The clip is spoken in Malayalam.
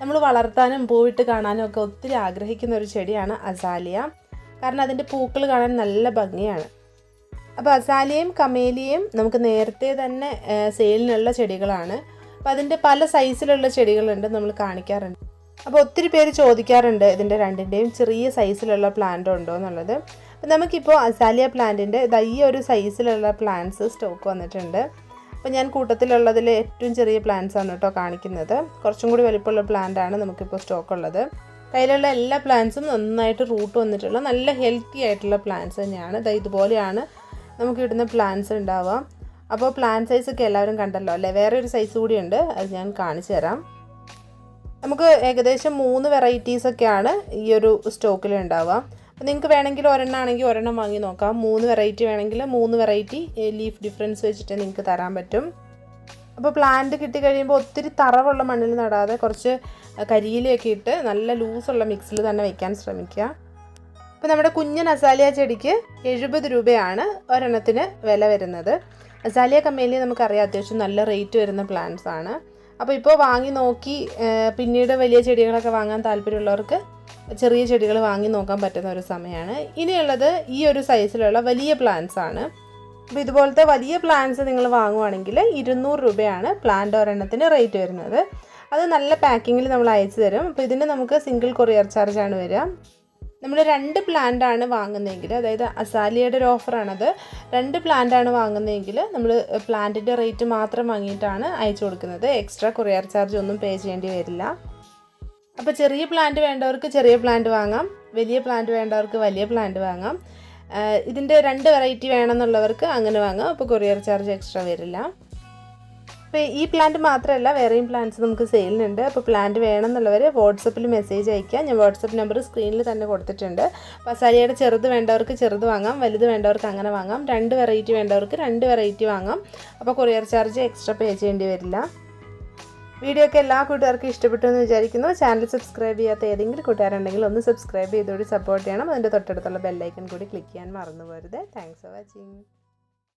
നമ്മൾ വളർത്താനും പൂവിട്ട് കാണാനും ഒക്കെ ഒത്തിരി ആഗ്രഹിക്കുന്ന ഒരു ചെടിയാണ് അസാലിയ. കാരണം അതിന്റെ പൂക്കൾ കാണാൻ നല്ല ഭംഗിയാണ്. അപ്പോൾ അസാലിയയും കമേലിയയും നമുക്ക് നേരത്തെ തന്നെ സെയിലിനുള്ള ചെടികളാണ്. അപ്പോൾ അതിന്റെ പല സൈസിലുള്ള ചെടികളുണ്ട് നമ്മൾ കാണിക്കാറുണ്ട്. അപ്പോൾ ഒത്തിരി പേര് ചോദിക്കാറുണ്ട് ഇതിന്റെ രണ്ടിന്റെയും ചെറിയ സൈസിലുള്ള പ്ലാന്റ് ഉണ്ടോ എന്നുള്ളത്. അപ്പോൾ നമുക്കിപ്പോൾ അസാലിയ പ്ലാന്റിന്റെ ഈ ഒരു സൈസിലുള്ള പ്ലാന്റ്സ് സ്റ്റോക്ക് വന്നിട്ടുണ്ട്. അപ്പോൾ ഞാൻ കൂട്ടത്തിലുള്ളതിൽ ഏറ്റവും ചെറിയ പ്ലാന്റ്സ് ആണ് കേട്ടോ കാണിക്കുന്നത്. കുറച്ചും കൂടി വലിപ്പമുള്ള പ്ലാന്റ് ആണ് നമുക്കിപ്പോൾ സ്റ്റോക്ക് ഉള്ളത്. കയ്യിലുള്ള എല്ലാ പ്ലാന്റ്സും നന്നായിട്ട് റൂട്ട് വന്നിട്ടുള്ള നല്ല ഹെൽത്തി ആയിട്ടുള്ള പ്ലാന്റ്സ് തന്നെയാണ്. ഇതാ ഇതുപോലെയാണ് നമുക്ക് കിട്ടുന്ന പ്ലാന്റ്സ് ഉണ്ടാവുക അപ്പോൾ പ്ലാന്റ് സൈസൊക്കെ എല്ലാവരും കണ്ടല്ലോ അല്ലേ? വേറെ ഒരു സൈസ് കൂടിയുണ്ട് അത് ഞാൻ കാണിച്ചു തരാം. നമുക്ക് ഏകദേശം മൂന്ന് വെറൈറ്റീസൊക്കെയാണ് ഈ ഒരു സ്റ്റോക്കിൽ ഉണ്ടാവുക. അപ്പോൾ നിങ്ങൾക്ക് വേണമെങ്കിൽ ഒരെണ്ണം ആണെങ്കിൽ ഒരെണ്ണം വാങ്ങി നോക്കാം. മൂന്ന് വെറൈറ്റി വേണമെങ്കിൽ മൂന്ന് വെറൈറ്റി ലീഫ് ഡിഫറൻസ് വെച്ചിട്ട് നിങ്ങൾക്ക് തരാൻ പറ്റും. അപ്പോൾ പ്ലാന്റ് കിട്ടിക്കഴിയുമ്പോൾ ഒത്തിരി തറവുള്ള മണ്ണിൽ നടാതെ കുറച്ച് കരിയിലൊക്കെ ഇട്ട് നല്ല ലൂസുള്ള മിക്സിൽ തന്നെ വെക്കാൻ ശ്രമിക്കുക. അപ്പോൾ നമ്മുടെ കുഞ്ഞൻ അസാലിയ ചെടിക്ക് എഴുപത് രൂപയാണ് ഒരെണ്ണത്തിന് വില വരുന്നത്. അസാലിയ കമ്പനിയിൽ നമുക്കറിയാം അത്യാവശ്യം നല്ല റേറ്റ് വരുന്ന പ്ലാന്റ്സ് ആണ്. അപ്പോൾ ഇപ്പോൾ വാങ്ങി നോക്കി പിന്നീട് വലിയ ചെടികളൊക്കെ വാങ്ങാൻ താല്പര്യമുള്ളവർക്ക് ചെറിയ ചെടികൾ വാങ്ങി നോക്കാൻ പറ്റുന്ന ഒരു സമയമാണ്. ഇനിയുള്ളത് ഈ ഒരു സൈസിലുള്ള വലിയ പ്ലാന്റ്സ് ആണ്. അപ്പോൾ ഇതുപോലത്തെ വലിയ പ്ലാന്റ്സ് നിങ്ങൾ വാങ്ങുവാണെങ്കിൽ ഇരുന്നൂറ് രൂപയാണ് പ്ലാന്റ് ഒരെണ്ണത്തിന് റേറ്റ് വരുന്നത്. അത് നല്ല പാക്കിങ്ങിൽ നമ്മൾ അയച്ചു തരും. അപ്പോൾ ഇതിന് നമുക്ക് സിംഗിൾ കൊറിയർ ചാർജാണ് വരിക. നമ്മൾ രണ്ട് പ്ലാന്റ് ആണ് വാങ്ങുന്നതെങ്കിൽ അതായത് അസാലിയയുടെ ഒരു ഓഫറാണത് രണ്ട് പ്ലാന്റ് ആണ് വാങ്ങുന്നതെങ്കിൽ നമ്മൾ പ്ലാന്റിന്റെ റേറ്റ് മാത്രം വാങ്ങിയിട്ടാണ് അയച്ചു കൊടുക്കുന്നത്. എക്സ്ട്രാ കൊറിയർ ചാർജ് ഒന്നും പേ ചെയ്യേണ്ടി വരില്ല. അപ്പോൾ ചെറിയ പ്ലാന്റ് വേണ്ടവർക്ക് ചെറിയ പ്ലാന്റ് വാങ്ങാം. വലിയ പ്ലാന്റ് വേണ്ടവർക്ക് വലിയ പ്ലാന്റ് വാങ്ങാം. ഇതിന്റെ രണ്ട് വെറൈറ്റി വേണമെന്നുള്ളവർക്ക് അങ്ങനെ വാങ്ങാം. അപ്പോൾ കൊറിയർ ചാർജ് എക്സ്ട്രാ വരില്ല. അപ്പോൾ ഈ പ്ലാന്റ് മാത്രമല്ല വേറെയും പ്ലാന്റ്സ് നമുക്ക് സെയിലിനുണ്ട് അപ്പോൾ പ്ലാന്റ് വേണമെന്നുള്ളവർ വാട്സപ്പിൽ മെസ്സേജ് അയക്കുക ഞാൻ വാട്സപ്പ് നമ്പർ സ്ക്രീനിൽ തന്നെ കൊടുത്തിട്ടുണ്ട്. അപ്പോൾ അസാലിയുടെ ചെറുത് വേണ്ടവർക്ക് ചെറുത് വാങ്ങാം. വലുത് വേണ്ടവർക്ക് അങ്ങനെ വാങ്ങാം. രണ്ട് വെറൈറ്റി വേണ്ടവർക്ക് രണ്ട് വെറൈറ്റി വാങ്ങാം. അപ്പോൾ കൊറിയർ ചാർജ് എക്സ്ട്രാ പേ ചെയ്യേണ്ടി വരില്ല. വീഡിയോ ഒക്കെ എല്ലാ കൂട്ടുകാർക്കും ഇഷ്ടപ്പെട്ടു എന്ന് വിചാരിക്കുന്നു. ചാനൽ സബ്സ്ക്രൈബ് ചെയ്യാത്ത ഏതെങ്കിലും കൂട്ടുകാരുണ്ടെങ്കിൽ ഒന്ന് സബ്സ്ക്രൈബ് ചെയ്തുകൂടി സപ്പോർട്ട് ചെയ്യണം. അതിന്റെ തൊട്ടടുത്തുള്ള ബെല്ലൈക്കൺ കൂടി ക്ലിക്ക് ചെയ്യാൻ മറന്നു പോരുത്. Thanks for watching